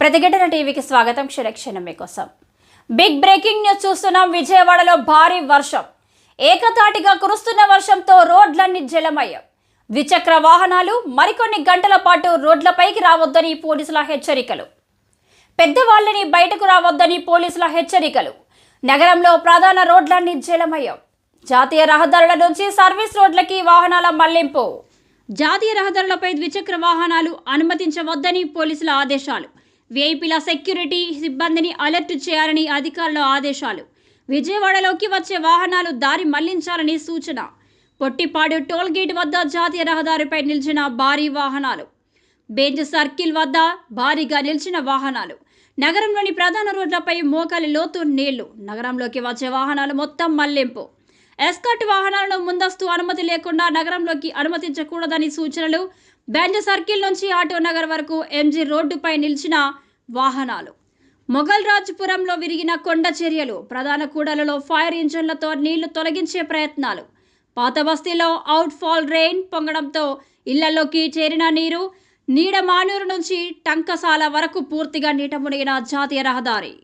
ప్రతిఘటన టీవీకి స్వాగతం క్షణక్షణం మీకోసం. బిగ్ బ్రేకింగ్ న్యూస్ చూస్తున్నాం విజయవాడలో భారీ వర్షం. ఏకతాటిగా కురుస్తున్న వర్షంతో రోడ్లన్నీ జలమయ్యాం ద్విచక్ర వాహనాలు మరికొన్ని గంటల పాటు రోడ్లపైకి రావద్దని పోలీసుల హెచ్చరికలు. పెద్దవాళ్ళని బయటకు రావద్దని పోలీసుల హెచ్చరికలు. నగరంలో ప్రధాన రోడ్లన్నీ జలమయం. జాతీయ రహదారుల నుంచి సర్వీస్ రోడ్లకి వాహనాల మళ్ళింపు. జాతీయ రహదారులపై ద్విచక్ర వాహనాలు అనుమతించవద్దని పోలీసుల ఆదేశాలు. వీఐపీల సెక్యూరిటీ సిబ్బందిని అలర్ట్ చేయాలని అధికారుల ఆదేశాలు. విజయవాడలోకి వచ్చే వాహనాలు దారి మళ్ళించాలని సూచన. పొట్టిపాడు టోల్గేట్ వద్ద జాతీయ రహదారిపై నిలిచిన భారీ వాహనాలు. బెంజ్ సర్కిల్ వద్ద భారీగా నిలిచిన వాహనాలు. నగరంలోని ప్రధాన రోడ్లపై మోకాలి లోతు నీళ్ళు. నగరంలోకి వచ్చే వాహనాలు మొత్తం మళ్ళింపు. ఎస్కర్ట్ వాహనాలను ముందస్తు అనుమతి లేకుండా నగరంలోకి అనుమతించకూడదని సూచనలు. బెంజ్ సర్కిల్ నుంచి ఆటో నగర్ వరకు ఎంజీ రోడ్డుపై నిలిచిన వాహనాలు. మొఘల్ రాజపురంలో విరిగిన కొండ చర్యలు ప్రధాన కూడలలో ఫైర్ ఇంజన్లతో నీళ్ళు తొలగించే ప్రయత్నాలు. పాత బస్తీలో అవుట్ ఫాల్ రెయిన్ పొంగడంతో ఇళ్ళలోకి చేరిన నీరు నీడ మానూరు నుంచి టంకసాల వరకు పూర్తిగా నీట మునిగిన జాతీయ రహదారి.